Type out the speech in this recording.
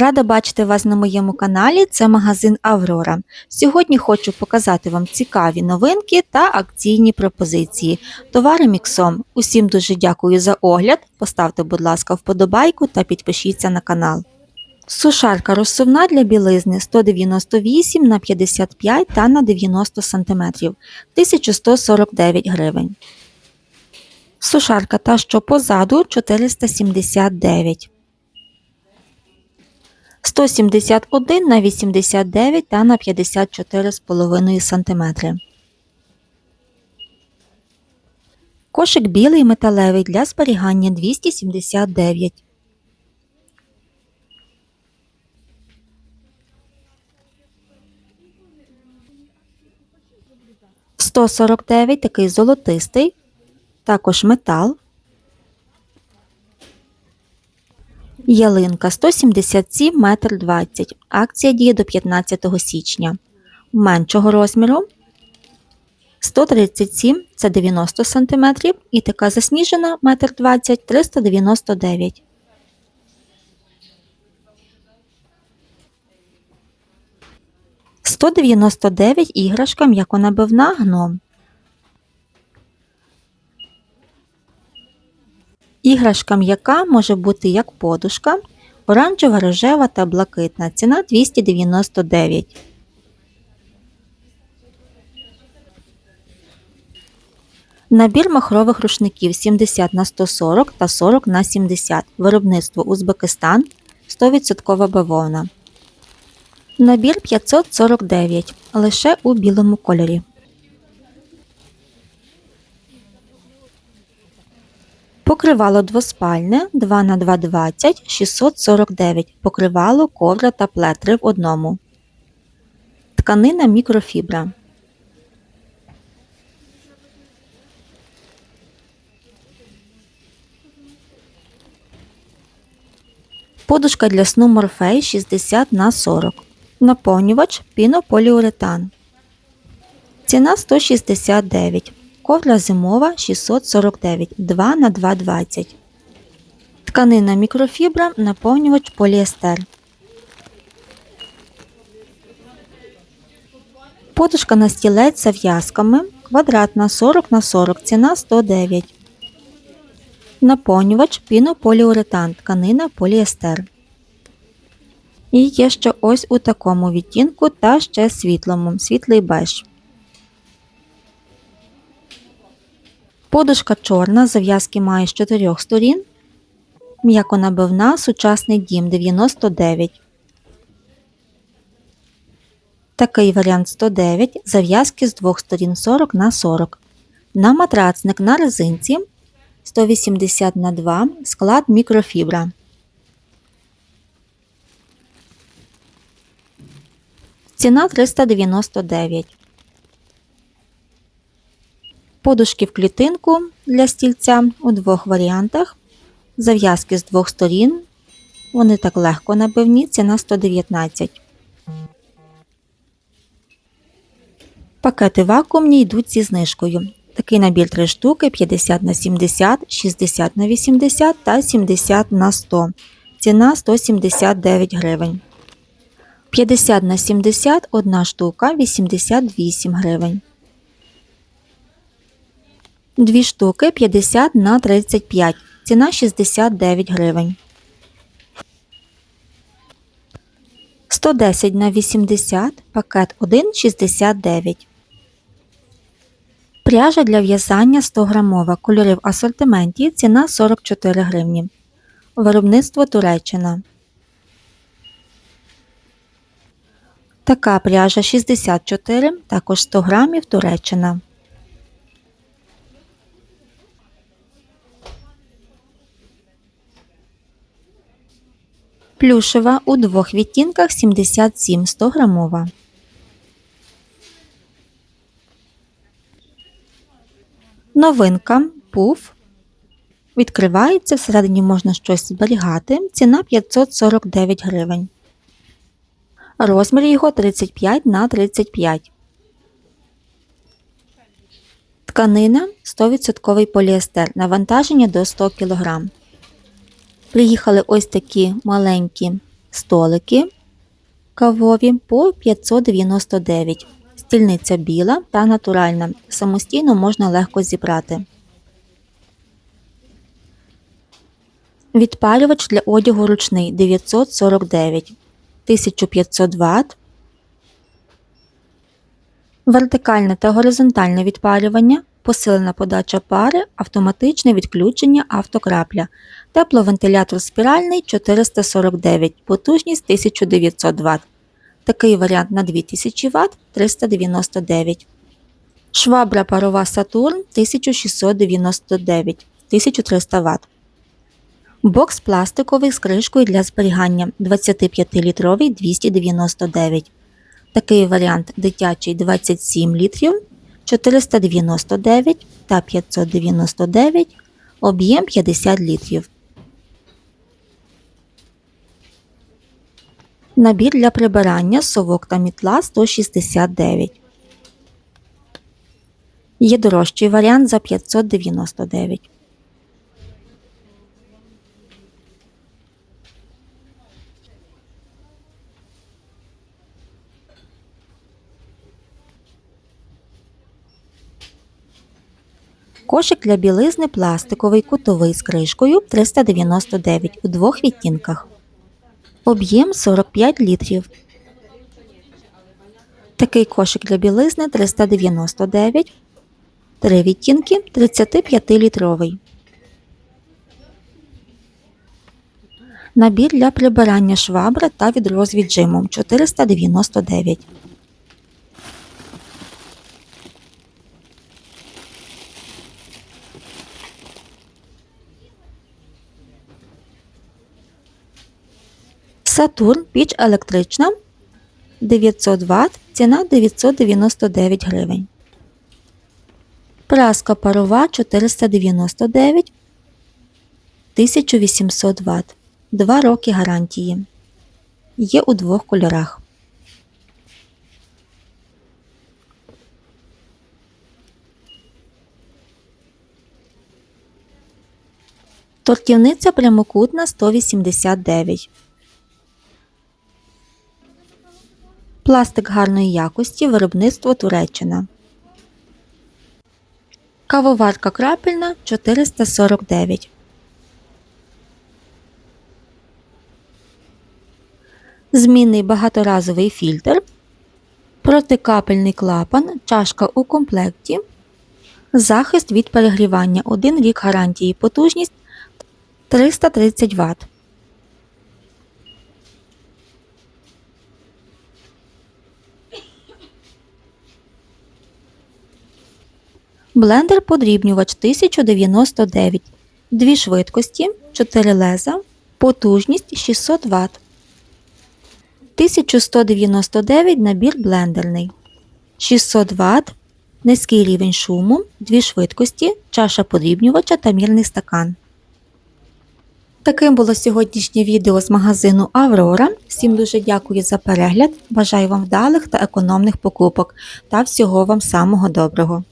Рада бачити вас на моєму каналі. Це магазин Аврора. Сьогодні хочу показати вам цікаві новинки та акційні пропозиції. Товари міксом. Усім дуже дякую за огляд. Поставте, будь ласка, вподобайку та підпишіться на канал. Сушарка розсувна для білизни 198 на 55 та на 90 см 1149 гривень. Сушарка та що позаду 479 171 на 89 та на 54,5 см. Кошик білий металевий для зберігання 279 149 такий золотистий, також метал. Ялинка 177 метр 20. Акція діє до 15 січня. Меншого розміру 137 це 90 см і така засніжена 1,20 м 399 199 іграшка м'яконабивна гном. Іграшка м'яка може бути як подушка, оранжева, рожева та блакитна. Ціна 299. Набір махрових рушників 70 на 140 та 40 на 70. Виробництво Узбекистан 100% бавовна. Набір 549 лише у білому кольорі. Покривало двоспальне 2 на 220 649. Покривало ковра та плед 3 в одному. Тканина мікрофібра. Подушка для сну Морфей 60 на 40. Наповнювач пінополіуретан. Ціна 169. Ковдра зимова 649 2 на 220. Тканина мікрофібра, наповнювач поліестер. Подушка на стілець з зав'язками. Квадратна 40 на 40. Ціна 109. Наповнювач пінополіуретан. Тканина поліестер. І є ще ось у такому відтінку та ще світлому, світлий беж. Подушка чорна, зав'язки має з чотирьох сторін. М'яконабивна, сучасний дім 99. Такий варіант 109, зав'язки з двох сторін 40 на 40. На матрацник на резинці 180 на 2, склад мікрофібра. Ціна 399. Подушки в клітинку для стільця у двох варіантах. Зав'язки з двох сторін. Вони так легко набивні, ціна 119. Пакети вакуумні йдуть зі знижкою. Такий набір 3 штуки 50 на 70, 60 на 80 та 70 на 100. Ціна 179 гривень. 50 на 70 одна штука 88 гривень. Дві штуки 50 на 35. Ціна 69 гривень. 110 на 80 пакет 1,69. Пряжа для в'язання 100 грамова. Кольори в асортименті. Ціна 44 гривні. Виробництво Туреччина. Така пряжа 64, також 100 грамів Туреччина. Плюшева у двох відтінках 77 100 грамова. Новинка пуф. Відкривається, всередині можна щось зберігати. Ціна 549 гривень. Розмір його 35 на 35. Тканина 100% поліестер. Навантаження до 100 кг. Приїхали ось такі маленькі столики кавові по 599. Стільниця біла та натуральна. Самостійно можна легко зібрати. Відпалювач для одягу ручний 949 1500 Вт. Вертикальне та горизонтальне відпалювання, посилена подача пари, автоматичне відключення автокрапля. Тепловентилятор спіральний 449, потужність 1900 Вт. Такий варіант на 2000 Вт 399. Швабра парова Сатурн 1699 1300 Вт. Бокс пластиковий з кришкою для зберігання 25-літровий 299. Такий варіант дитячий 27 літрів 499 та 599, об'єм 50 літрів. Набір для прибирання совок та мітла 169. Є дорожчий варіант за 599. Кошик для білизни пластиковий кутовий з кришкою 399 у двох відтінках. Об'єм 45 літрів. Такий кошик для білизни 399. Три відтінки 35 літровий. Набір для прибирання швабри та відро з віджимом 499. Сатурн піч електрична 900 Вт, ціна 999 гривень. Праска парова 499 1800 Вт. 2 роки гарантії. Є у двох кольорах. Тортівниця прямокутна 189. Пластик гарної якості, виробництво Туреччина. Кавоварка крапельна 449. Змінний багаторазовий фільтр. Протикапельний клапан, чашка у комплекті. Захист від перегрівання 1 рік гарантії. Потужність 330 Вт. Блендер подрібнювач 1099. Дві швидкості, 4 леза, потужність 600 Вт. 1199 набір блендерний. 600 Вт, низький рівень шуму, дві швидкості, чаша подрібнювача та мірний стакан. Таким було сьогоднішнє відео з магазину Аврора. Всім дуже дякую за перегляд. Бажаю вам вдалих та економних покупок та всього вам самого доброго.